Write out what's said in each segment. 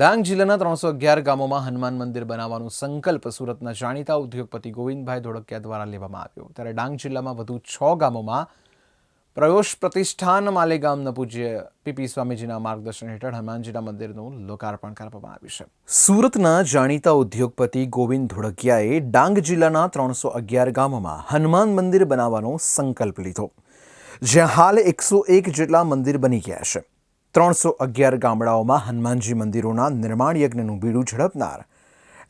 ડાંગ જિલ્લાના ત્રણસો અગિયાર ગામોમાં હનુમાન મંદિર બનાવવાનો સંકલ્પ સુરતના જાણીતા ઉદ્યોગપતિ ગોવિંદભાઈ ધોળકિયા દ્વારા લેવામાં આવ્યો. ત્યારે ડાંગ જિલ્લામાં વધુ છ ગામોમાં પ્રયોશ પ્રતિષ્ઠાન માલેગામના પૂજ્ય પીપી સ્વામીજીના માર્ગદર્શન હેઠળ હનુમાનજીના મંદિરનું લોકાર્પણ કરવામાં આવ્યું છે. સુરતના જાણીતા ઉદ્યોગપતિ ગોવિંદ ધોળકિયાએ ડાંગ જિલ્લાના ત્રણસો અગિયાર ગામોમાં હનુમાન મંદિર બનાવવાનો સંકલ્પ લીધો, જ્યાં હાલ એકસો એક જેટલા મંદિર બની ગયા છે. ત્રણસો અગિયાર ગામડાઓમાં હનુમાનજી મંદિરોના નિર્માણ યજ્ઞનું બીડું ઝડપનાર.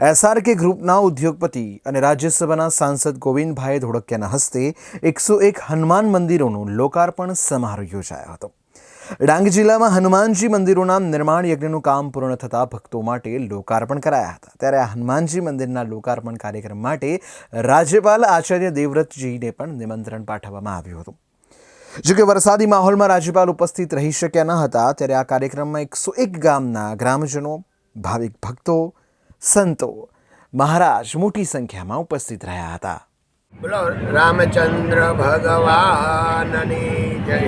એસઆરકે ગ્રુપના ઉદ્યોગપતિ અને રાજ્યસભાના સાંસદ ગોવિંદભાઈ ધોળકિયાના હસ્તે એકસો એક હનુમાન મંદિરોનું લોકાર્પણ સમારોહ યોજાયો હતો. ડાંગ જિલ્લામાં હનુમાનજી મંદિરોના નિર્માણ યજ્ઞનું કામ પૂર્ણ થતાં ભક્તો માટે લોકાર્પણ કરાયા હતા. ત્યારે આ હનુમાનજી મંદિરના લોકાર્પણ કાર્યક્રમ માટે રાજ્યપાલ આચાર્ય દેવવ્રતજીને પણ નિમંત્રણ પાઠવવામાં આવ્યું હતું. જો કે વરસાદી માહોલમાં રાજ્યપાલ ઉપસ્થિત રહી શક્યા ન હતા, ત્યારે આ કાર્યક્રમમાં એકસો એક ગામના ગ્રામજનો, ભાવિક ભક્તો, સંતો, મહારાજ મોટી સંખ્યામાં ઉપસ્થિત રહ્યા હતા. બોલો, રામચંદ્ર ભગવાનની જય.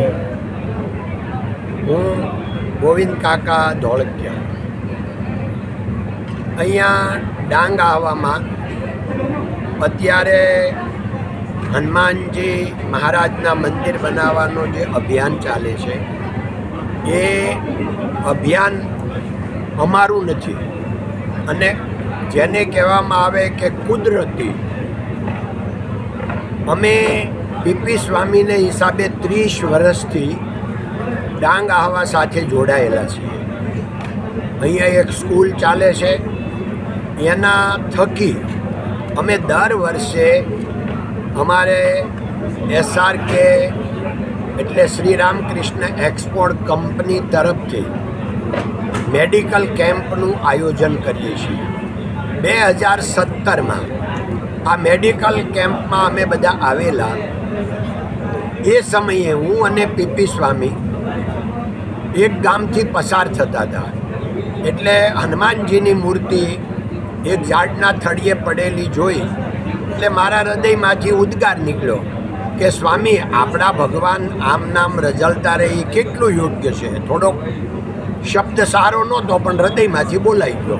હું ગોવિંદ કાકા ધોળકિયા. અહીંયા ડાંગ આવવામાં અત્યારે હનુમાનજી મહારાજના મંદિર બનાવવાનું જે અભિયાન ચાલે છે, એ અભિયાન અમારું નથી. અને જેને કહેવામાં આવે કે કુદરતી, અમે પીપી સ્વામીને હિસાબે ત્રીસ વર્ષથી ડાંગ આહવા સાથે જોડાયેલા છીએ. અહીંયા એક સ્કૂલ ચાલે છે, એના થકી અમે દર વર્ષે અમારે એસઆરકે એટલે શ્રી રામકૃષ્ણ એક્સપોર્ટ કંપની તરફથી મેડિકલ કેમ્પનું આયોજન કરીએ છીએ. બે હજાર સત્તરમાં આ મેડિકલ કેમ્પમાં અમે બધા આવેલા. એ સમયે હું અને પીપી સ્વામી એક ગામથી પસાર થતા હતા. એટલે હનુમાનજીની મૂર્તિ એક ઝાડના થળીએ પડેલી જોઈ એટલે મારા હૃદયમાંથી ઉદ્ગાર નીકળ્યો કે સ્વામી, આપણા ભગવાન આમ નામ રજલતા રહે એ કેટલું યોગ્ય છે? થોડોક શબ્દ સારો નહોતો, પણ હૃદયમાંથી બોલાઈ ગયો.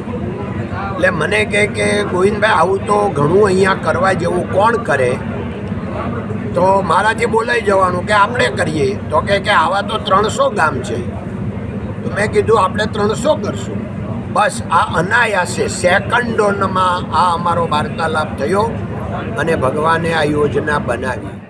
એટલે મને કહે કે, ગોવિંદભાઈ, આવું તો ઘણું અહીંયા કરવા જેવું કોણ કરે? તો મારાથી બોલાઈ જવાનું કે, આપણે કરીએ. તો કે કે, આવા તો ત્રણસો ગામ છે. તો મેં કીધું, આપણે ત્રણસો કરશું. બસ, આ અનાયાસે સેકન્ડોનમાં આ અમારો વાર્તાલાપ થયો. અને ભગવાને આ યોજના બનાવી.